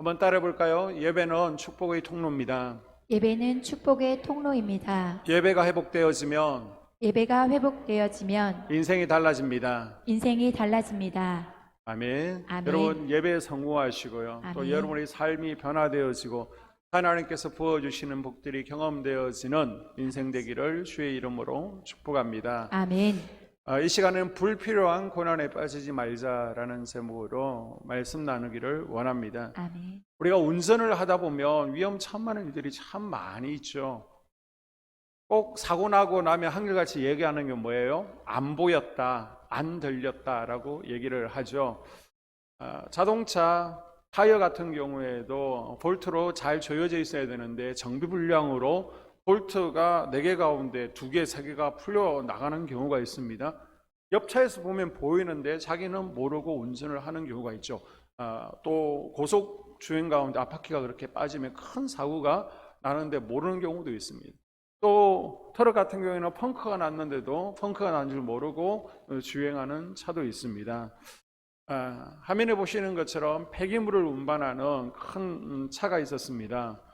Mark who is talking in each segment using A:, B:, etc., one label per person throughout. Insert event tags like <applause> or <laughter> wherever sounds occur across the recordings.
A: 한번 따라해 볼까요? 예배는 축복의 통로입니다.
B: 예배는 축복의 통로입니다.
A: 예배가 회복되어지면
B: 예배가 회복되어지면
A: 인생이 달라집니다.
B: 인생이 달라집니다.
A: 아멘.
B: 아멘.
A: 여러분 예배에 성공하시고요. 또
B: 아멘.
A: 여러분의 삶이 변화되어지고 하나님께서 부어주시는 복들이 경험되어지는 인생 되기를 주의 이름으로 축복합니다.
B: 아멘.
A: 아, 이 시간은 불필요한 고난에 빠지지 말자라는 제목으로 말씀 나누기를 원합니다.
B: 아멘.
A: 우리가 운전을 하다 보면 위험천만한 일들이 참 많이 있죠. 꼭 사고 나고 나면 한결같이 얘기하는 게 뭐예요? 안 보였다, 안 들렸다라고 얘기를 하죠. 아, 자동차 타이어 같은 경우에도 볼트로 잘 조여져 있어야 되는데 정비불량으로 볼트가 4개 가운데 2개, 3개가 풀려 나가는 경우가 있습니다. 옆차에서 보면 보이는데 자기는 모르고 운전을 하는 경우가 있죠. 아, 또 고속 주행 가운데 앞바퀴가 그렇게 빠지면 큰 사고가 나는데 모르는 경우도 있습니다. 또 트럭 같은 경우에는 펑크가 났는데도 펑크가 난 줄 모르고 어, 주행하는 차도 있습니다. 아, 화면에 보시는 것처럼 폐기물을 운반하는 큰 음, 차가 있었습니다.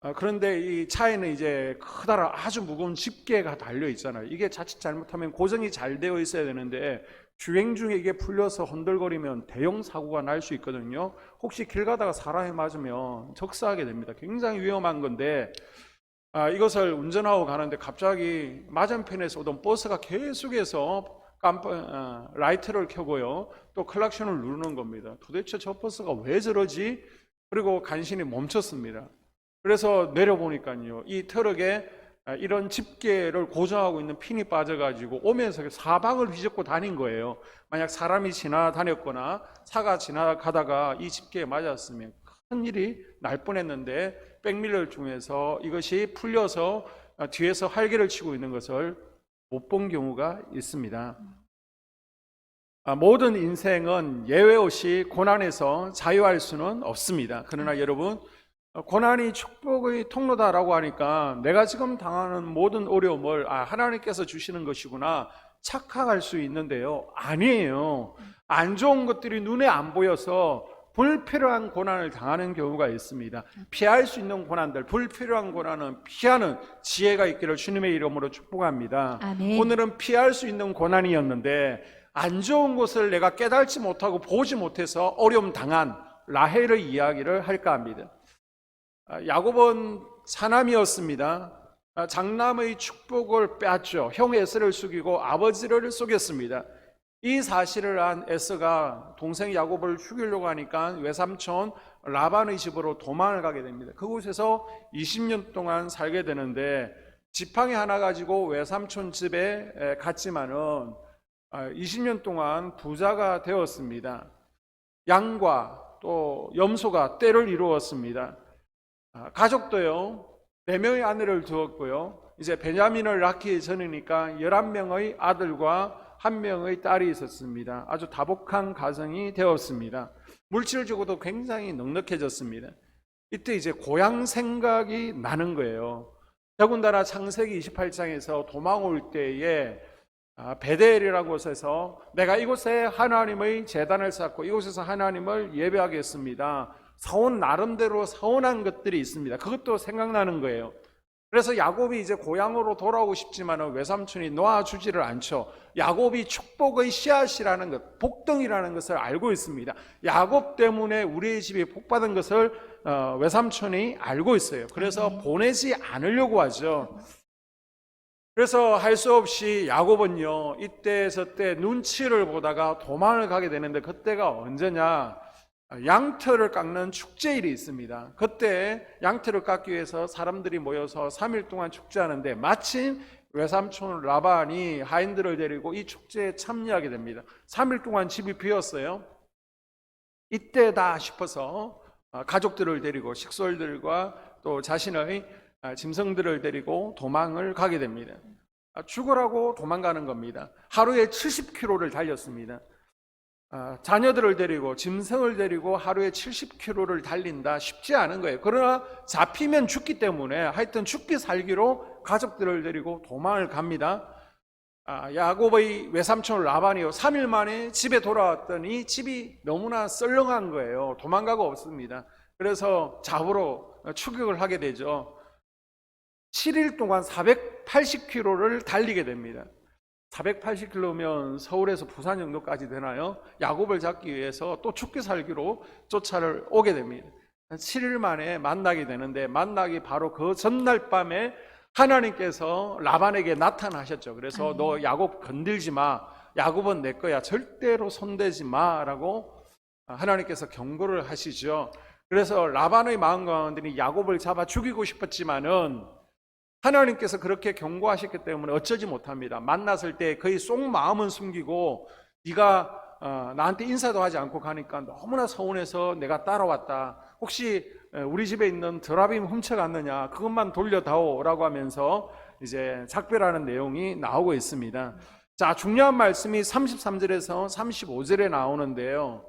A: 아, 그런데 이 차에는 이제 커다란 아주 무거운 집게가 달려 있잖아요. 이게 자칫 잘못하면 고정이 잘 되어 있어야 되는데 주행 중에 이게 풀려서 흔들거리면 대형 사고가 날 수 있거든요. 혹시 길 가다가 사람이 맞으면 적사하게 됩니다. 굉장히 위험한 건데 아, 이것을 운전하고 가는데 갑자기 맞은편에서 오던 버스가 계속해서 깜빡 아, 라이트를 켜고요. 또 클락션을 누르는 겁니다. 도대체 저 버스가 왜 저러지? 그리고 간신히 멈췄습니다. 그래서 내려보니까요. 이 트럭에 아, 이런 집게를 고정하고 있는 핀이 빠져가지고 오면서 사방을 뒤집고 다닌 거예요. 만약 사람이 지나다녔거나 차가 지나가다가 이 집게에 맞았으면 큰 일이 날 뻔했는데 백밀러를 중에서 이것이 풀려서 아, 뒤에서 활개를 치고 있는 것을 못 본 경우가 있습니다. 아, 모든 인생은 예외 없이 고난에서 자유할 수는 없습니다. 그러나 여러분, 어, 고난이 축복의 통로다라고 하니까 내가 지금 당하는 모든 어려움을 아, 하나님께서 주시는 것이구나 착각할 수 있는데요. 아니에요. 안 좋은 것들이 눈에 안 보여서 불필요한 고난을 당하는 경우가 있습니다. 피할 수 있는 고난들, 불필요한 고난은 피하는 지혜가 있기를 주님의 이름으로 축복합니다.
B: 아멘.
A: 오늘은 피할 수 있는 고난이었는데 안 좋은 것을 내가 깨달지 못하고 보지 못해서 어려움 당한 라헬의 이야기를 할까 합니다. 아, 야곱은 사남이었습니다. 아, 장남의 축복을 빼앗죠. 형 에스를 속이고 아버지를 속였습니다. 이 사실을 한 에스가 동생 야곱을 죽이려고 하니까 외삼촌 라반의 집으로 도망을 가게 됩니다. 그곳에서 20년 동안 살게 되는데 지팡이 하나 가지고 외삼촌 집에 에, 갔지만은 20년 동안 부자가 되었습니다. 양과 또 염소가 때를 이루었습니다. 아, 가족도요, 네 명의 아내를 두었고요. 이제 베냐민을 낳기 전이니까 11명의 아들과 한 명의 딸이 있었습니다. 아주 다복한 가정이 되었습니다. 물질적으로도 굉장히 넉넉해졌습니다. 이때 이제 고향 생각이 나는 거예요. 더군다나 창세기 28장에서 도망 올 때에 아, 베델이라는 곳에서 내가 이곳에 하나님의 재단을 쌓고 이곳에서 하나님을 예배하겠습니다. 사온 나름대로 사온한 것들이 있습니다. 그것도 생각나는 거예요. 그래서 야곱이 이제 고향으로 돌아오고 싶지만 외삼촌이 놓아주지를 않죠. 야곱이 축복의 씨앗이라는 것, 복덩이라는 것을 알고 있습니다. 야곱 때문에 우리의 집이 복받은 것을 어, 외삼촌이 알고 있어요. 그래서 보내지 않으려고 하죠. 그래서 할 수 없이 야곱은요, 이때 저때 눈치를 보다가 도망을 가게 되는데 그때가 언제냐? 양털을 깎는 축제일이 있습니다. 그때 양털을 깎기 위해서 사람들이 모여서 3일 동안 축제하는데 마침 외삼촌 라반이 하인들을 데리고 이 축제에 참여하게 됩니다. 3일 동안 집이 비었어요. 이때다 싶어서 아, 가족들을 데리고 식솔들과 또 자신의 아, 짐승들을 데리고 도망을 가게 됩니다. 아, 죽으라고 도망가는 겁니다. 하루에 70km를 달렸습니다. 아, 자녀들을 데리고 짐승을 데리고 하루에 70km를 달린다 쉽지 않은 거예요. 그러나 잡히면 죽기 때문에 하여튼 죽기 살기로 가족들을 데리고 도망을 갑니다. 아, 야곱의 외삼촌 라반이요. 3일 만에 집에 돌아왔더니 집이 너무나 썰렁한 거예요. 도망가고 없습니다. 그래서 잡으러 추격을 하게 되죠. 7일 동안 480km를 달리게 됩니다. 480km면 서울에서 부산 정도까지 되나요? 야곱을 잡기 위해서 또 죽기 살기로 쫓아를 오게 됩니다. 7일 만에 만나게 되는데 만나기 바로 그 전날 밤에 하나님께서 라반에게 나타나셨죠. 그래서. 너 야곱 건들지 마. 야곱은 내 거야. 절대로 손대지 마라고 하나님께서 경고를 하시죠. 그래서 라반의 마음 가운데는 야곱을 잡아 죽이고 싶었지만은 하나님께서 그렇게 경고하셨기 때문에 어쩌지 못합니다. 만났을 때 거의 속 마음은 숨기고 네가 어, 나한테 인사도 하지 않고 가니까 너무나 서운해서 내가 따라왔다. 혹시 에, 우리 집에 있는 드라빔 훔쳐갔느냐? 그것만 돌려다오라고 하면서 이제 작별하는 내용이 나오고 있습니다. 자, 중요한 말씀이 33절에서 35절에 나오는데요.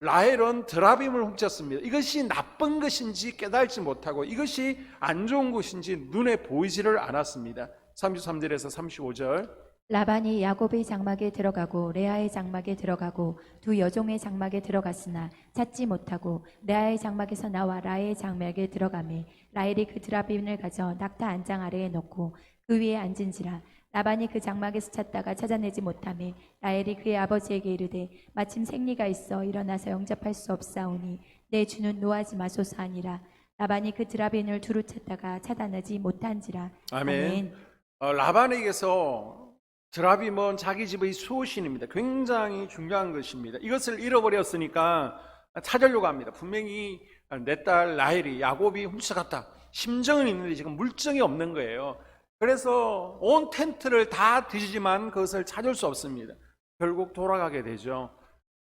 A: 라헬은 드라빔을 훔쳤습니다. 이것이 나쁜 것인지 깨달지 못하고 이것이 안 좋은 것인지 눈에 보이지를 않았습니다. 33절에서 35절.
B: 라반이 야곱의 장막에 들어가고 레아의 장막에 들어가고 두 여종의 장막에 들어갔으나 찾지 못하고 레아의 장막에서 나와 라헬의 장막에 들어가매 라헬이 그 드라빔을 가져 낙타 안장 아래에 놓고 그 위에 앉은지라 라반이 그 장막에서 찾다가 찾아내지 못하매 라헬이 그의 아버지에게 이르되 마침 생리가 있어 일어나서 영접할 수 없사오니 내 주는 노하지 마소서 하니라 라반이 그 드라빔을 두루 찾다가 찾아내지 못한지라
A: 아멘. 어, 라반에게서 드라빔은 자기 집의 수호신입니다. 굉장히 중요한 것입니다. 이것을 잃어버렸으니까 찾으려고 합니다. 분명히 내 딸 라헬이 야곱이 훔쳐갔다. 심정은 있는데 지금 물증이 없는 거예요. 그래서 온 텐트를 다 뒤지지만 그것을 찾을 수 없습니다. 결국 돌아가게 되죠.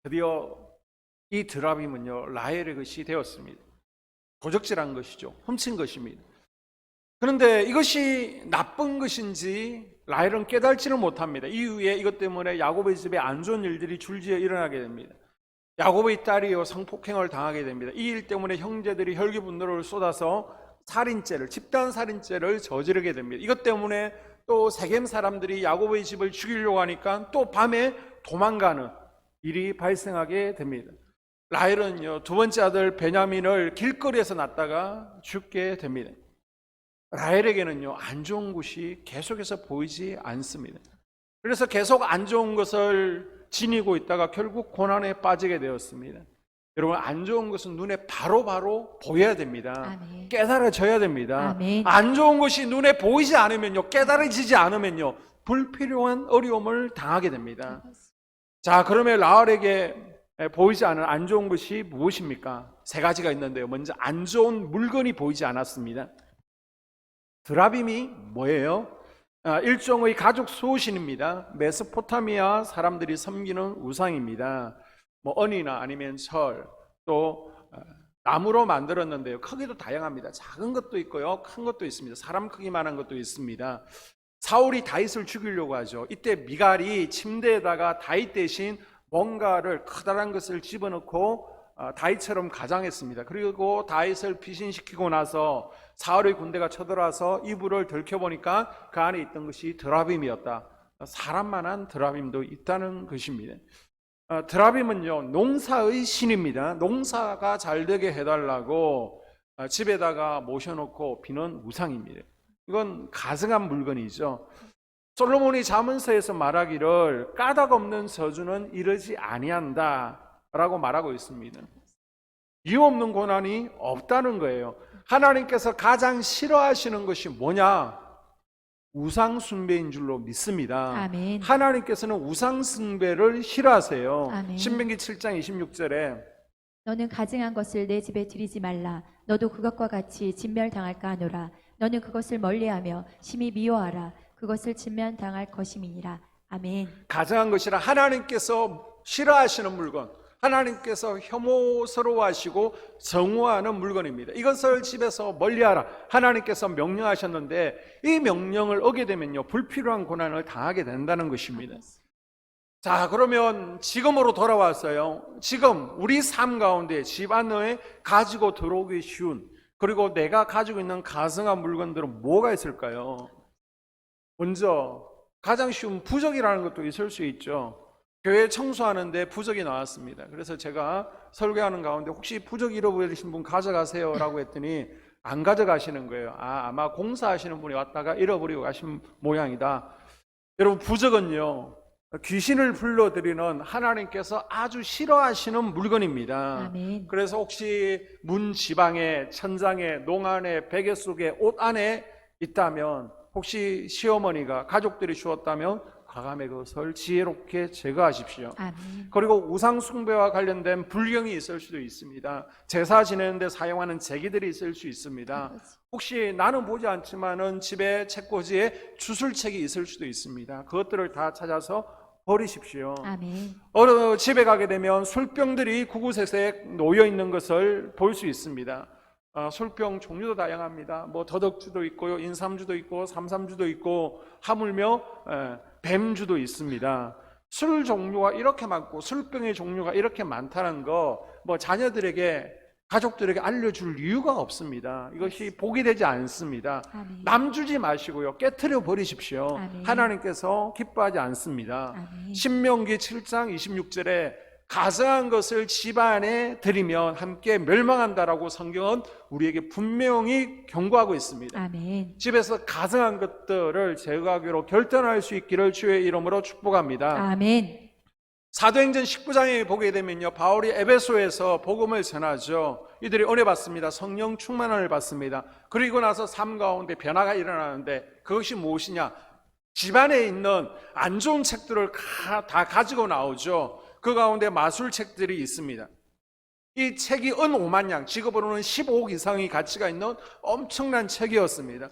A: 드디어 이 드라빔은요 라헬의 것이 되었습니다. 도적질한 것이죠. 훔친 것입니다. 그런데 이것이 나쁜 것인지 라헬은 깨달지를 못합니다. 이후에 이것 때문에 야곱의 집에 안 좋은 일들이 줄지어 일어나게 됩니다. 야곱의 딸이요 성폭행을 당하게 됩니다. 이 일 때문에 형제들이 혈기 분노를 쏟아서 살인죄를 집단 살인죄를 저지르게 됩니다. 이것 때문에 또 세겜 사람들이 야곱의 집을 죽이려고 하니까 또 밤에 도망가는 일이 발생하게 됩니다. 라헬은요 두 번째 아들 베냐민을 길거리에서 낳다가 죽게 됩니다. 라헬에게는요 안 좋은 것이 계속해서 보이지 않습니다. 그래서 계속 안 좋은 것을 지니고 있다가 결국 고난에 빠지게 되었습니다. 여러분 안 좋은 것은 눈에 바로 바로 보여야 됩니다.
B: 아멘.
A: 깨달아져야 됩니다.
B: 아멘.
A: 안 좋은 것이 눈에 보이지 않으면요 깨달아지지 않으면요 불필요한 어려움을 당하게 됩니다. 자 그러면 라헬에게 보이지 않은 안 좋은 것이 무엇입니까? 세 가지가 있는데요. 먼저 안 좋은 물건이 보이지 않았습니다. 드라빔이 뭐예요? 아, 일종의 가족 수호신입니다. 메소포타미아 사람들이 섬기는 우상입니다. 뭐 언이나 아니면 철, 또 어, 나무로 만들었는데요. 크기도 다양합니다. 작은 것도 있고요, 큰 것도 있습니다. 사람 크기만한 것도 있습니다. 사울이 다윗을 죽이려고 하죠. 이때 미갈이 침대에다가 다윗 대신 뭔가를 커다란 것을 집어넣고 어, 다윗처럼 가장했습니다. 그리고 다윗을 피신시키고 나서 사울의 군대가 쳐들어와서 이불을 들켜보니까 그 안에 있던 것이 드라빔이었다. 사람만한 드라빔도 있다는 것입니다. 어, 드라빔은요 농사의 신입니다. 농사가 잘 되게 해달라고 어, 집에다가 모셔놓고 비는 우상입니다. 이건 가증한 물건이죠. 솔로몬이 자문서에서 말하기를 까닭 없는 저주는 이르지 아니한다라고 말하고 있습니다. 이유 없는 고난이 없다는 거예요. 하나님께서 가장 싫어하시는 것이 뭐냐? 우상 숭배인 줄로 믿습니다.
B: 아멘.
A: 하나님께서는 우상 숭배를 싫어하세요.
B: 아멘.
A: 신명기 7장 26절에
B: 너는 가증한 것을 내 집에 들이지 말라. 너도 그것과 같이 진멸당할까 하노라. 너는 그것을 멀리하며 심히 미워하라. 그것을 진멸당할 것임이니라. 아멘.
A: 가정한 것이라 하나님께서 싫어하시는 물건, 하나님께서 혐오스러워하시고 정오하는 물건입니다. 이것을 집에서 멀리하라. 하나님께서 명령하셨는데 이 명령을 어게 되면요 불필요한 고난을 당하게 된다는 것입니다. 자, 그러면 지금으로 돌아왔어요. 지금 우리 삶 가운데 집 안에 가지고 들어오기 쉬운 그리고 내가 가지고 있는 가성한 물건들은 뭐가 있을까요? 먼저 가장 쉬운 부적이라는 것도 있을 수 있죠. 교회 청소하는데 부적이 나왔습니다. 그래서 제가 설교하는 가운데 혹시 부적 잃어버리신 분 가져가세요라고 했더니 안 가져가시는 거예요. 아, 아마 공사하시는 분이 왔다가 잃어버리고 가신 모양이다. 여러분, 부적은요, 귀신을 불러들이는 하나님께서 아주 싫어하시는 물건입니다.
B: 아멘.
A: 그래서 혹시 문 지방에, 천장에, 농안에, 베개 속에, 옷 안에 있다면, 혹시 시어머니가, 가족들이 주었다면, 과감히 그것을 지혜롭게 제거하십시오.
B: 아멘.
A: 그리고 우상 숭배와 관련된 불경이 있을 수도 있습니다. 제사 지내는데 사용하는 제기들이 있을 수 있습니다. 혹시 나는 보지 않지만은 집에 책꽂이에 주술책이 있을 수도 있습니다. 그것들을 다 찾아서 버리십시오.
B: 아멘.
A: 어느 집에 가게 되면 술병들이 구구세세 놓여 있는 것을 볼 수 있습니다. 어, 술병 종류도 다양합니다. 뭐 더덕주도 있고요, 인삼주도 있고, 삼삼주도 있고, 하물며 에, 뱀주도 있습니다. 술 종류가 이렇게 많고 술병의 종류가 이렇게 많다는 거, 뭐 자녀들에게 가족들에게 알려줄 이유가 없습니다. 이것이 복이 되지 않습니다.
B: 아멘.
A: 남 주지 마시고요, 깨뜨려 버리십시오.
B: 아멘.
A: 하나님께서 기뻐하지 않습니다.
B: 아멘.
A: 신명기 7장 26절에 가증한 것을 집안에 들이면 함께 멸망한다라고 성경은 우리에게 분명히 경고하고 있습니다.
B: 아멘.
A: 집에서 가증한 것들을 제거하기로 결단할 수 있기를 주의 이름으로 축복합니다.
B: 아멘.
A: 사도행전 19장에 보게 되면요. 바울이 에베소에서 복음을 전하죠. 이들이 은혜 받습니다. 성령 충만을 받습니다. 그리고 나서 삶 가운데 변화가 일어나는데 그것이 무엇이냐? 집안에 있는 안 좋은 책들을 가- 다 가지고 나오죠. 그 가운데 마술책들이 있습니다. 이 책이 은 5만 양, 지급으로는 15억 이상의 가치가 있는 엄청난 책이었습니다.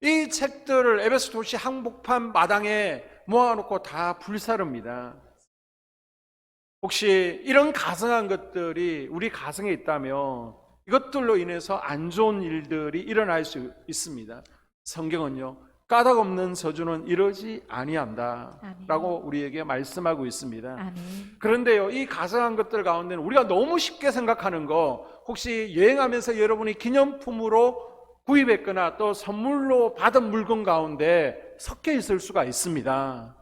A: 이 책들을 에베소 도시 항복판 마당에 모아놓고 다 불사릅니다. 혹시 이런 가증한 것들이 우리 가정에 있다면 이것들로 인해서 안 좋은 일들이 일어날 수 있습니다. 성경은요. 까닭 없는 저주는 이러지 아니한다라고 우리에게 말씀하고 있습니다.
B: 아멘.
A: 그런데요, 이 가상한 것들 가운데는 우리가 너무 쉽게 생각하는 거, 혹시 여행하면서 여러분이 기념품으로 구입했거나 또 선물로 받은 물건 가운데 섞여 있을 수가 있습니다.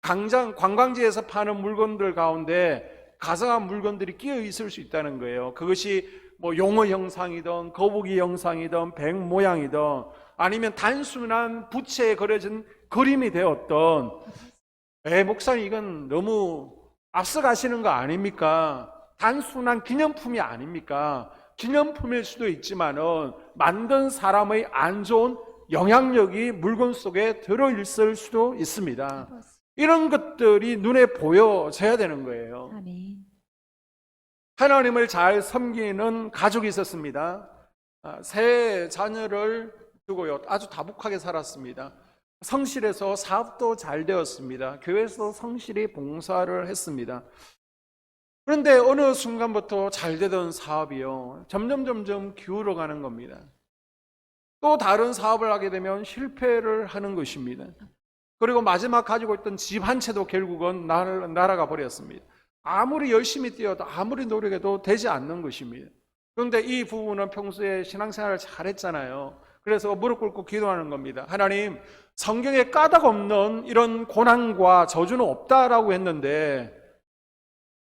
A: 강장, 관광지에서 파는 물건들 가운데 가상한 물건들이 끼어 있을 수 있다는 거예요. 그것이 뭐 용어 형상이든 거북이 형상이든 백 모양이든 아니면 단순한 부채에 그려진 그림이 되었던 에 목사님 이건 너무 앞서가시는 거 아닙니까? 단순한 기념품이 아닙니까? 기념품일 수도 있지만은 만든 사람의 안 좋은 영향력이 물건 속에 들어 있을 수도 있습니다. 이런 것들이 눈에 보여져야 되는 거예요. 하나님을 잘 섬기는 가족이 있었습니다. 아, 세 자녀를 두고요. 아주 다복하게 살았습니다. 성실해서 사업도 잘 되었습니다. 교회에서 성실히 봉사를 했습니다. 그런데 어느 순간부터 잘 되던 사업이요. 점점 점점 기울어 가는 겁니다. 또 다른 사업을 하게 되면 실패를 하는 것입니다. 그리고 마지막 가지고 있던 집 한 채도 결국은 날, 날아가 버렸습니다. 아무리 열심히 뛰어도 아무리 노력해도 되지 않는 것입니다. 그런데 이 부부는 평소에 신앙생활을 잘했잖아요. 그래서 무릎 꿇고 기도하는 겁니다. 하나님, 성경에 까닭 없는 이런 고난과 저주는 없다라고 했는데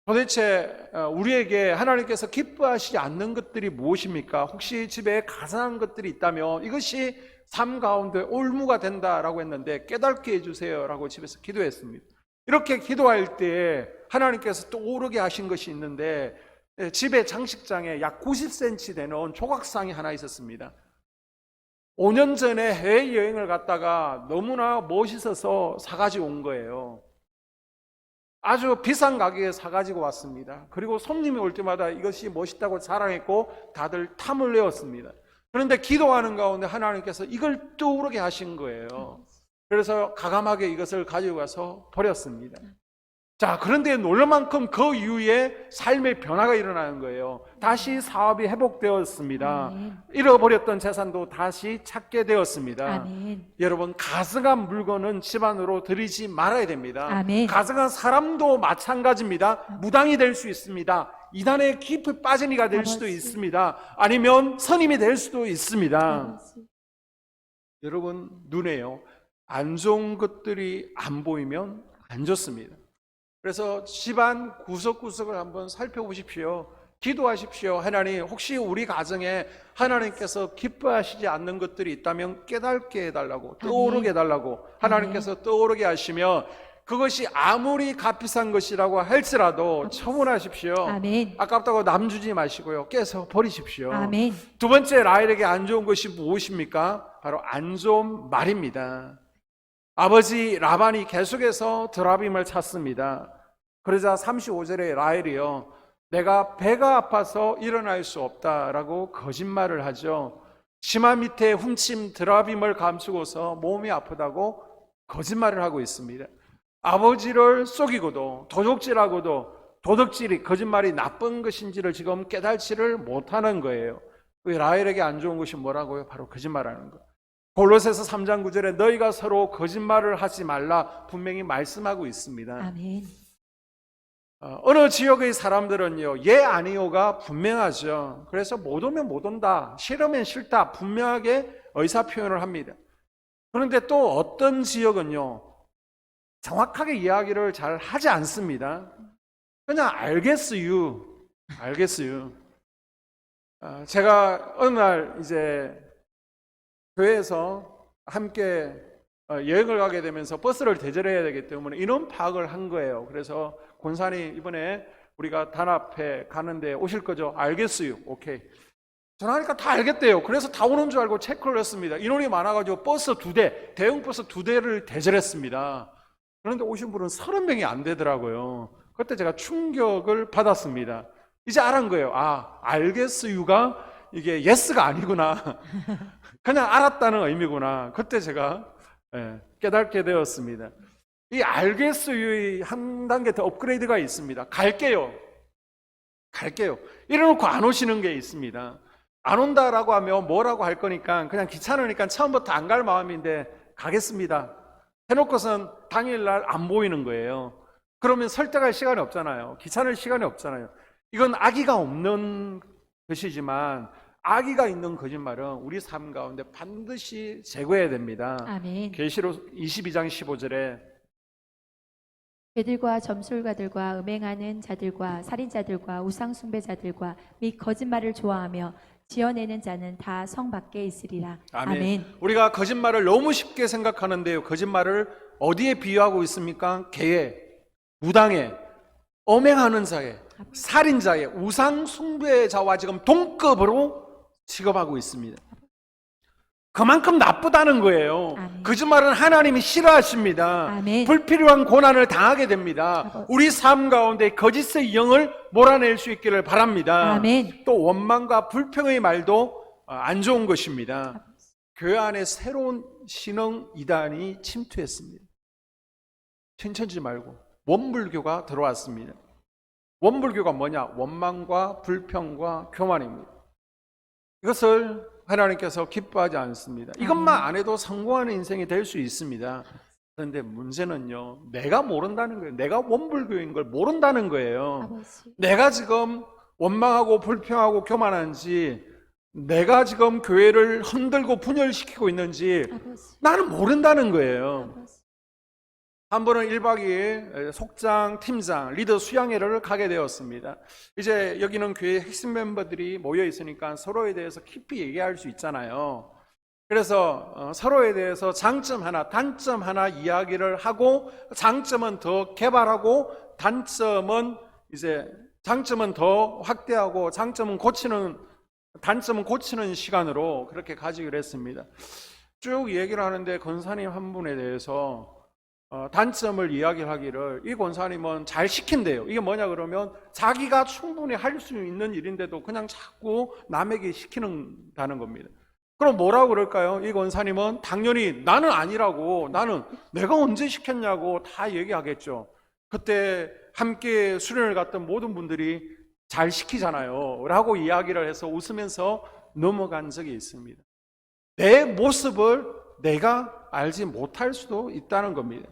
A: 도대체 어, 우리에게 하나님께서 기뻐하시지 않는 것들이 무엇입니까? 혹시 집에 가상한 것들이 있다면 이것이 삶 가운데 올무가 된다라고 했는데 깨닫게 해주세요라고 집에서 기도했습니다. 이렇게 기도할 때 하나님께서 또 오르게 하신 것이 있는데 예, 집에 장식장에 약 90cm 되는 조각상이 하나 있었습니다. 5년 전에 해외여행을 갔다가 너무나 멋있어서 사가지고 온 거예요. 아주 비싼 가격에 사가지고 왔습니다. 그리고 손님이 올 때마다 이것이 멋있다고 자랑했고 다들 탐을 내었습니다. 그런데 기도하는 가운데 하나님께서 이걸 떠오르게 하신 거예요. 그래서 가감하게 이것을 가지고 가서 버렸습니다. 자, 그런데 놀랄 만큼 그 이후에 삶의 변화가 일어나는 거예요. 다시 사업이 회복되었습니다.
B: 아멘.
A: 잃어버렸던 재산도 다시 찾게 되었습니다.
B: 아멘.
A: 여러분, 가증한 물건은 집안으로 들이지 말아야 됩니다.
B: 아멘.
A: 가증한 사람도 마찬가지입니다. 무당이 될 수 있습니다. 이단의 깊이 빠진 이가 될 수도. 있습니다. 아니면 선임이 될 수도 있습니다. 여러분, 눈에요. 안 좋은 것들이 안 보이면 안 좋습니다. 그래서 집안 구석구석을 한번 살펴보십시오. 기도하십시오. 하나님, 혹시 우리 가정에 하나님께서 기뻐하시지 않는 것들이 있다면 깨닫게 해달라고, 떠오르게 해달라고, 하나님께서 떠오르게 하시면 그것이 아무리 값비싼 것이라고 할지라도 처분하십시오.
B: 아멘.
A: 아깝다고 남 주지 마시고요. 깨서 버리십시오.
B: 아멘.
A: 두 번째 라헬에게 안 좋은 것이 무엇입니까? 바로 안 좋은 말입니다. 아버지 라반이 계속해서 드라빔을 찾습니다. 그러자 35절에 라헬이요. 내가 배가 아파서 일어날 수 없다라고 거짓말을 하죠. 치마 밑에 훔침 드라빔을 감추고서 몸이 아프다고 거짓말을 하고 있습니다. 아버지를 속이고도 도둑질하고도 도덕질이 거짓말이 나쁜 것인지를 지금 깨달지를 못하는 거예요. 그 라헬에게 안 좋은 것이 뭐라고요? 바로 거짓말하는 거. 골로새서 3장 9절에 너희가 서로 거짓말을 하지 말라 분명히 말씀하고 있습니다.
B: 아멘.
A: 어, 어느 지역의 사람들은요, 예, 아니요가 분명하죠. 그래서 못 오면 못 온다, 싫으면 싫다, 분명하게 의사 표현을 합니다. 그런데 또 어떤 지역은요, 정확하게 이야기를 잘 하지 않습니다. 그냥 알겠어요. 알겠어요. 아, 제가 어느 날 이제 교회에서 함께 어, 여행을 가게 되면서 버스를 대절해야 되기 때문에 인원 파악을 한 거예요. 그래서 권사님 이번에 우리가 단합회 가는데 오실 거죠? 알겠어요. 오케이. 전화하니까 다 알겠대요. 그래서 다 오는 줄 알고 체크를 했습니다. 인원이 많아가지고 버스 두 대, 대형 버스 두 대를 대절했습니다. 그런데 오신 분은 서른 명이 안 되더라고요. 그때 제가 충격을 받았습니다. 이제 알은 거예요. 아, 알겠어요가 이게 예스가 아니구나. <laughs> 그냥 알았다는 의미구나. 그때 제가 예, 깨닫게 되었습니다. 이 알겠어요의 한 단계 더 업그레이드가 있습니다. 갈게요. 갈게요. 이래놓고 안 오시는 게 있습니다. 안 온다라고 하면 뭐라고 할 거니까 그냥 귀찮으니까 처음부터 안 갈 마음인데 가겠습니다. 해놓고선 당일날 안 보이는 거예요. 그러면 설득할 시간이 없잖아요. 귀찮을 시간이 없잖아요. 이건 악의가 없는 것이지만 악의가 있는 거짓말은 우리 삶 가운데 반드시 제거해야 됩니다.
B: 아멘.
A: 계시록 22장 15절에
B: 그들과 점술가들과 음행하는 자들과 살인자들과 우상숭배자들과 및 거짓말을 좋아하며 지어내는 자는 다 성 밖에 있으리라.
A: 아멘.
B: 아멘.
A: 우리가 거짓말을 너무 쉽게 생각하는데요. 거짓말을 어디에 비유하고 있습니까? 개에, 무당에, 엄행하는 자에, 살인자에, 우상 숭배자와 지금 동급으로 취급하고 있습니다. 그만큼 나쁘다는 거예요.
B: 아멘.
A: 거짓말은 하나님이 싫어하십니다.
B: 아멘.
A: 불필요한 고난을 당하게 됩니다. 우리 삶 가운데 거짓의 영을 몰아낼 수 있기를 바랍니다.
B: 아멘.
A: 또 원망과 불평의 말도 어, 안 좋은 것입니다. 교회 안에 새로운 신흥 이단이 침투했습니다. 천천지 말고 원불교가 들어왔습니다. 원불교가 뭐냐? 원망과 불평과 교만입니다. 이것을 하나님께서 기뻐하지 않습니다. 이것만 안 해도 성공하는 인생이 될 수 있습니다. 그런데 문제는요, 내가 모른다는 거예요. 내가 원불교인 걸 모른다는 거예요.
B: 아버지.
A: 내가 지금 원망하고 불평하고 교만한지, 내가 지금 교회를 흔들고 분열시키고 있는지
B: 아버지.
A: 나는 모른다는 거예요.
B: 아버지.
A: 한 번은 1박 2일 속장, 팀장, 리더 수양회를 가게 되었습니다. 이제 여기는 교회 핵심 멤버들이 모여 있으니까 서로에 대해서 깊이 얘기할 수 있잖아요. 그래서 어, 서로에 대해서 장점 하나, 단점 하나 이야기를 하고 장점은 더 개발하고 단점은 이제 장점은 더 확대하고 장점은 고치는 단점은 고치는 시간으로 그렇게 가지기로 했습니다. 쭉 얘기를 하는데 권사님 한 분에 대해서 어, 단점을 이야기하기를 이 권사님은 잘 시킨대요. 이게 뭐냐 그러면 자기가 충분히 할 수 있는 일인데도 그냥 자꾸 남에게 시키는다는 겁니다. 그럼 뭐라고 그럴까요? 이 권사님은 당연히 나는 아니라고 나는 내가 언제 시켰냐고 다 얘기하겠죠. 그때 함께 수련을 갔던 모든 분들이 잘 시키잖아요. 라고 이야기를 해서 웃으면서 넘어간 적이 있습니다. 내 모습을 내가 알지 못할 수도 있다는 겁니다.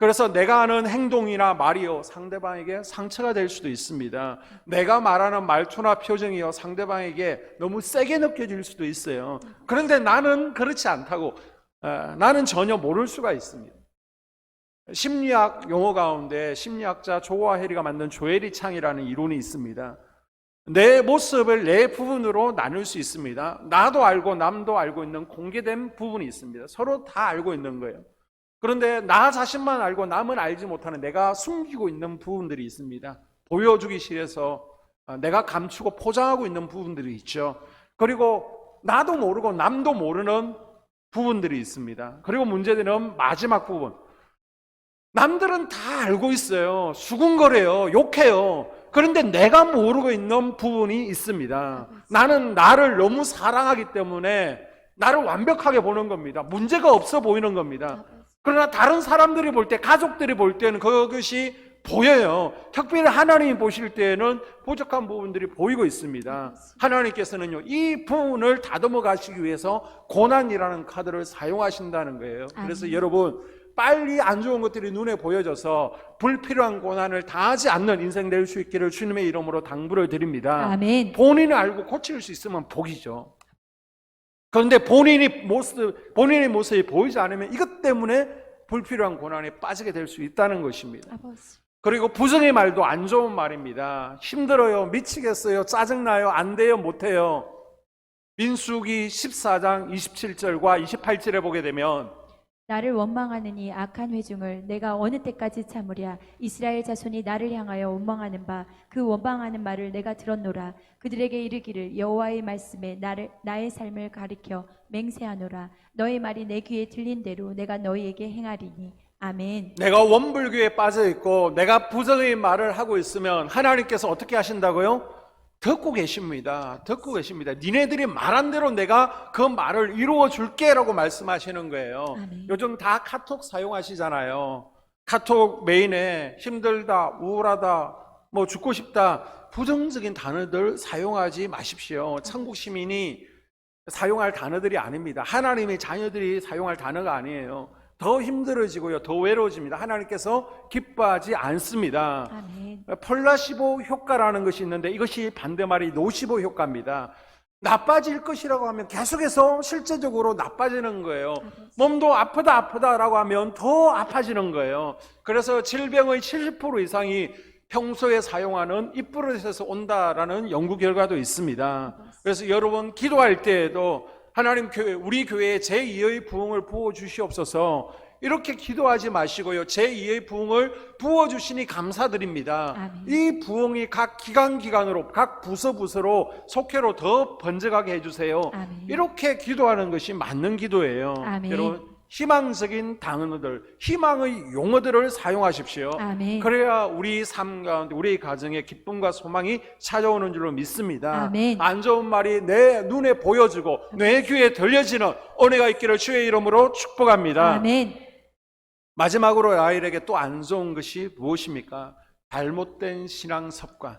A: 그래서 내가 하는 행동이나 말이요 상대방에게 상처가 될 수도 있습니다. 내가 말하는 말투나 표정이요 상대방에게 너무 세게 느껴질 수도 있어요. 그런데 나는 그렇지 않다고 어, 나는 전혀 모를 수가 있습니다. 심리학 용어 가운데 심리학자 조와 해리가 만든 조에리 창이라는 이론이 있습니다. 내 모습을 내 부분으로 나눌 수 있습니다. 나도 알고 남도 알고 있는 공개된 부분이 있습니다. 서로 다 알고 있는 거예요. 그런데 나 자신만 알고 남은 알지 못하는 내가 숨기고 있는 부분들이 있습니다. 보여주기 싫어서 어, 내가 감추고 포장하고 있는 부분들이 있죠. 그리고 나도 모르고 남도 모르는 부분들이 있습니다. 그리고 문제되는 마지막 부분. 남들은 다 알고 있어요. 수군거려요. 욕해요. 그런데 내가 모르고 있는 부분이 있습니다. 나는 나를 너무 사랑하기 때문에 나를 완벽하게 보는 겁니다. 문제가 없어 보이는 겁니다. 그러나 다른 사람들이 볼 때, 가족들이 볼 때는 그것이 보여요. 특별히 하나님이 보실 때에는 부족한 부분들이 보이고 있습니다. 하나님께서는요, 이 부분을 다듬어 가시기 위해서 고난이라는 카드를 사용하신다는 거예요. 그래서
B: 아멘.
A: 여러분, 빨리 안 좋은 것들이 눈에 보여져서 불필요한 고난을 당하지 않는 인생 될 수 있기를 주님의 이름으로 당부를 드립니다.
B: 아멘.
A: 본인이 알고 고칠 수 있으면 복이죠. 그런데 본인이 모습, 본인의 모습이 보이지 않으면 이것 때문에 불필요한 고난에 빠지게 될 수 있다는 것입니다.
B: 아버지.
A: 그리고 부정의 말도 안 좋은 말입니다. 힘들어요, 미치겠어요, 짜증나요, 안 돼요, 못해요. 민수기 14장 27절과 28절에 보게 되면
B: 나를 원망하느니 악한 회중을 내가 어느 때까지 참으랴? 이스라엘 자손이 나를 향하여 원망하는 바 그 원망하는 말을 내가 들었노라. 그들에게 이르기를 여호와의 말씀에 나를 나의 삶을 가리켜 맹세하노라. 너의 말이 내 귀에 들린 대로 내가 너희에게 행하리니. 아멘.
A: 내가 원불교에 빠져 있고 내가 부정의 말을 하고 있으면 하나님께서 어떻게 하신다고요? 듣고 계십니다. 듣고 계십니다. 니네들이 말한 대로 내가 그 말을 이루어 줄게라고 말씀하시는 거예요.
B: 아멘.
A: 요즘 다 카톡 사용하시잖아요. 카톡 메인에 힘들다, 우울하다, 뭐 죽고 싶다 부정적인 단어들 사용하지 마십시오. 천국 시민이 사용할 단어들이 아닙니다. 하나님의 자녀들이 사용할 단어가 아니에요. 더 힘들어지고요. 더 외로워집니다. 하나님께서 기뻐하지 않습니다.
B: 아멘
A: 폴라시보 효과라는 것이 있는데 이것이 반대말이 노시보 효과입니다. 나빠질 것이라고 하면 계속해서 실제적으로 나빠지는 거예요. 몸도 아프다 아프다라고 하면 더 아파지는 거예요. 그래서 질병의 70% 이상이 평소에 사용하는 입버릇에서 온다라는 연구 결과도 있습니다. 그래서 여러분 기도할 때에도 하나님 교회 우리 교회에 제2의 부흥을 부어 주시옵소서. 이렇게 기도하지 마시고요. 제2의 부흥을 부어 주시니 감사드립니다.
B: 아멘.
A: 이 부흥이 각 기관 기관으로 각 부서 부서로 속회로 더 번져가게 해 주세요. 이렇게 기도하는 것이 맞는 기도예요.
B: 아멘.
A: 여러분 희망적인 단어들, 희망의 용어들을 사용하십시오.
B: 아멘
A: 그래야 우리 삶 가운데 우리 가정에 기쁨과 소망이 찾아오는 줄로 믿습니다.
B: 아멘.
A: 안 좋은 말이 내 눈에 보여지고 내 귀에 들려지는 은혜가 있기를 주의 이름으로 축복합니다.
B: 아멘
A: 마지막으로 아이들에게 또 안 좋은 것이 무엇입니까? 잘못된 신앙 습관,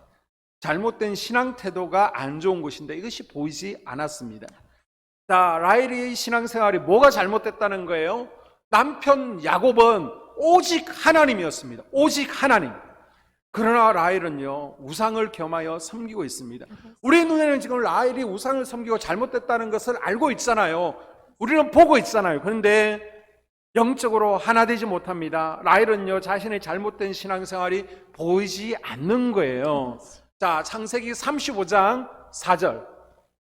A: 잘못된 신앙 태도가 안 좋은 것인데 이것이 보이지 않았습니다. 자, 라일의 신앙생활이 뭐가 잘못됐다는 거예요? 남편 야곱은 오직 하나님이었습니다. 오직 하나님. 그러나 라일은요, 우상을 겸하여 섬기고 있습니다. 우리 눈에는 지금 라일이 우상을 섬기고 잘못됐다는 것을 알고 있잖아요. 우리는 보고 있잖아요. 그런데 영적으로 하나 되지 못합니다. 라일은요, 자신의 잘못된 신앙생활이 보이지 않는 거예요. 자, 창세기 35장 4절.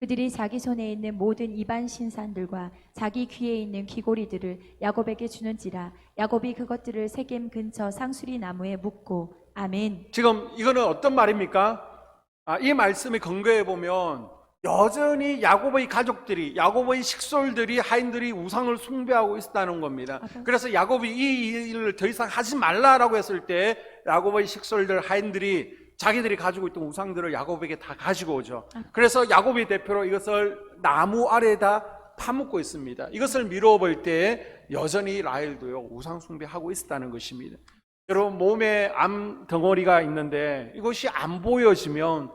B: 그들이 자기 손에 있는 모든 이반 신산들과 자기 귀에 있는 귀고리들을 야곱에게 주는지라 야곱이 그것들을 세겜 근처 상수리 나무에 묻고 아멘
A: 지금 이거는 어떤 말입니까? 아, 이 말씀의 근거에 보면 여전히 야곱의 가족들이 야곱의 식솔들이 하인들이 우상을 숭배하고 있다는 겁니다.
B: 아멘.
A: 그래서 야곱이 이 일을 더 이상 하지 말라라고 했을 때 야곱의 식솔들 하인들이 자기들이 가지고 있던 우상들을 야곱에게 다 가지고 오죠. 그래서 야곱이 대표로 이것을 나무 아래에다 파묻고 있습니다. 이것을 미루어 볼 때 여전히 라헬도요 우상 숭배하고 있었다는 것입니다. 여러분 몸에 암 덩어리가 있는데 이것이 안 보여지면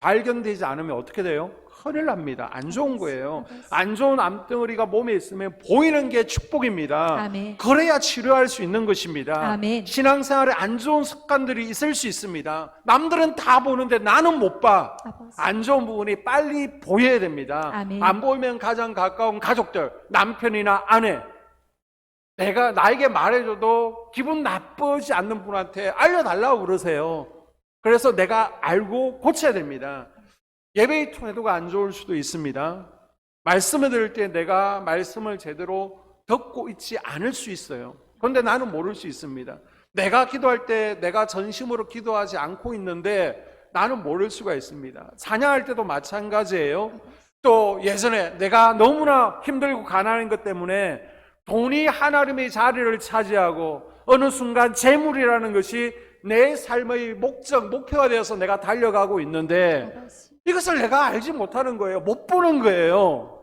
A: 발견되지 않으면 어떻게 돼요? 큰일 납니다. 안 좋은 거예요. 안 좋은 암덩어리가 몸에 있으면 보이는 게 축복입니다.
B: 아멘.
A: 그래야 치료할 수 있는 것입니다.
B: 아멘.
A: 신앙생활에 안 좋은 습관들이 있을 수 있습니다. 남들은 다 보는데 나는 못 봐.
B: 아버지.
A: 안 좋은 부분이 빨리 보여야 됩니다.
B: 아멘.
A: 안 보이면 가장 가까운 가족들, 남편이나 아내, 내가 나에게 말해줘도 기분 나쁘지 않는 분한테 알려달라고 그러세요. 그래서 내가 알고 고쳐야 됩니다. 예배의 태도가 안 좋을 수도 있습니다. 말씀을 들을 때 내가 말씀을 제대로 듣고 있지 않을 수 있어요. 그런데 나는 모를 수 있습니다. 내가 기도할 때 내가 전심으로 기도하지 않고 있는데 나는 모를 수가 있습니다. 찬양할 때도 마찬가지예요. 또 예전에 내가 너무나 힘들고 가난한 것 때문에 돈이 하나님의 자리를 차지하고 어느 순간 재물이라는 것이 내 삶의 목적, 목표가 되어서 내가 달려가고 있는데 이것을 내가 알지 못하는 거예요. 못 보는 거예요.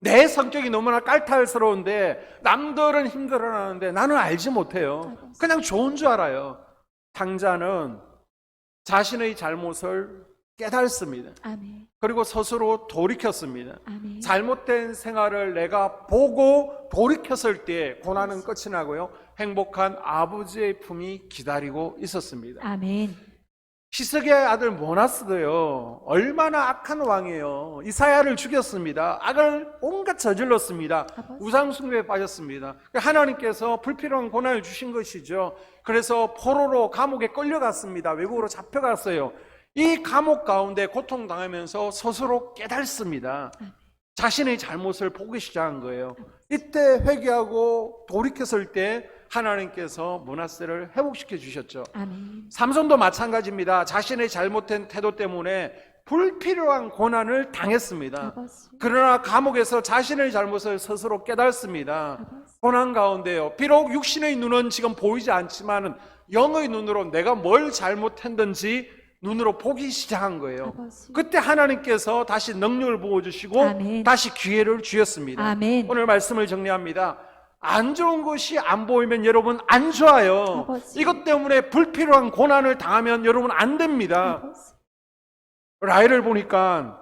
A: 내 성격이 너무나 깔탈스러운데 남들은 힘들어하는데 나는 알지 못해요. 그냥 좋은 줄 알아요. 당자는 자신의 잘못을 깨닫습니다.
B: 아멘,
A: 그리고 스스로 돌이켰습니다.
B: 아멘,
A: 잘못된 생활을 내가 보고 돌이켰을 때 고난은 끝이 나고요. 행복한 아버지의 품이 기다리고 있었습니다.
B: 아멘,
A: 히스기야의 아들 모나스도요. 얼마나 악한 왕이에요. 이사야를 죽였습니다. 악을 온갖 저질렀습니다.
B: 아버지.
A: 우상 숭배에 빠졌습니다. 하나님께서 불필요한 고난을 주신 것이죠. 그래서 포로로 감옥에 끌려갔습니다. 외국으로 잡혀갔어요. 이 감옥 가운데 고통당하면서 스스로 깨닫습니다. 자신의 잘못을 보기 시작한 거예요. 이때 회개하고 돌이켰을 때 하나님께서 모나스를 회복시켜 주셨죠.
B: 아멘,
A: 삼손도 마찬가지입니다. 자신의 잘못된 태도 때문에 불필요한 고난을 당했습니다. 그러나 감옥에서 자신의 잘못을 스스로 깨닫습니다.
B: 아버지,
A: 고난 가운데요. 비록 육신의 눈은 지금 보이지 않지만은 영의 눈으로 내가 뭘 잘못했는지 눈으로 보기 시작한 거예요.
B: 아버지,
A: 그때 하나님께서 다시 능력을 부어주시고
B: 아멘.
A: 다시 기회를 주셨습니다.
B: 아멘.
A: 오늘 말씀을 정리합니다. 안 좋은 것이 안 보이면 여러분 안 좋아요.
B: 아버지.
A: 이것 때문에 불필요한 고난을 당하면 여러분 안 됩니다.
B: 아버지,
A: 라헬을 보니까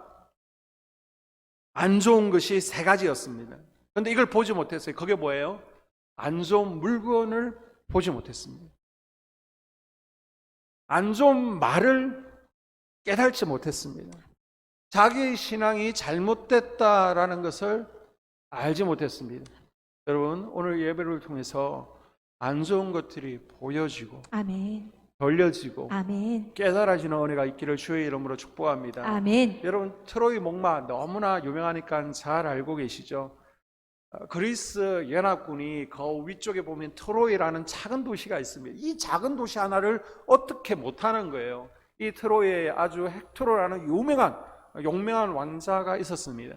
A: 안 좋은 것이 세 가지였습니다. 그런데 이걸 보지 못했어요. 그게 뭐예요? 안 좋은 물건을 보지 못했습니다. 안 좋은 말을 깨달지 못했습니다. 자기의 신앙이 잘못됐다라는 것을 알지 못했습니다. 여러분, 오늘 예배를 통해서 안 좋은 것들이 보여지고,
B: 아멘,
A: 돌려지고,
B: 아멘,
A: 깨달아지는 은혜가 있기를 주의 이름으로 축복합니다.
B: 아멘,
A: 여러분 트로이 목마 너무나 유명하니까 잘 알고 계시죠? 어, 그리스 연합군이 그 위쪽에 보면 트로이라는 작은 도시가 있습니다. 이 작은 도시 하나를 어떻게 못하는 거예요? 이 트로이에 아주 헥토로라는 유명한 용맹한 왕자가 있었습니다.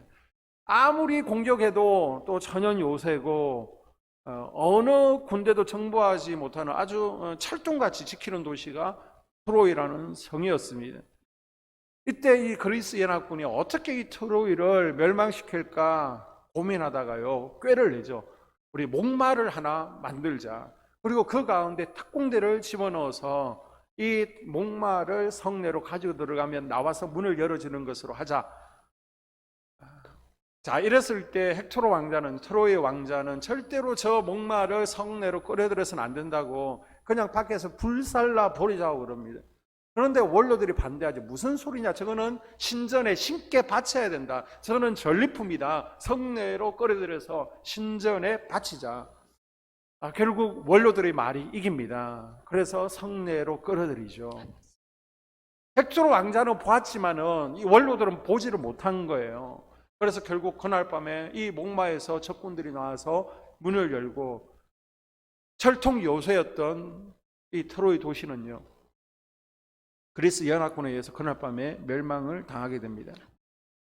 A: 아무리 공격해도 또 천연 요새고 어, 느 군대도 정보하지 못하는 아주 어, 철통같이 지키는 도시가 트로이라는 성이었습니다. 이때 이 그리스 연합군이 어떻게 이 트로이를 멸망시킬까 고민하다가요 꾀를 내죠. 우리 목마를 하나 만들자. 그리고 그 가운데 탁공대를 집어넣어서 이 목마를 성내로 가지고 들어가면 나와서 문을 열어주는 것으로 하자. 자, 이랬을 때 헥토로 왕자는 트로이의 왕자는 절대로 저 목마를 성내로 끌어들여서는 안 된다고 그냥 밖에서 불살라 버리자고 그럽니다. 그런데 원로들이 반대하지. 무슨 소리냐? 저거는 신전에 신께 바쳐야 된다. 저거는 전리품이다. 성내로 끌어들여서 신전에 바치자. 아, 결국 원로들의 말이 이깁니다. 그래서 성내로 끌어들이죠. 헥토로 왕자는 보았지만은 이 원로들은 보지를 못한 거예요. 그래서 결국 그날 밤에 이 목마에서 적군들이 나와서 문을 열고 철통 요새였던 이 트로이 도시는요. 그리스 연합군에 의해서 그날 밤에 멸망을 당하게 됩니다.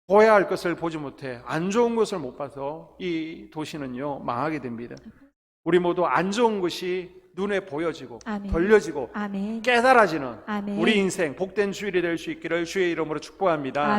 A: 보아야 할 것을 보지 못해 안 좋은 것을 못 봐서 이 도시는요 망하게 됩니다. 우리 모두 안 좋은 것이 눈에 보여지고
B: 아멘.
A: 돌려지고
B: 아멘,
A: 깨달아지는
B: 아멘.
A: 우리 인생 복된 주일이 될 수 있기를 주의 이름으로 축복합니다.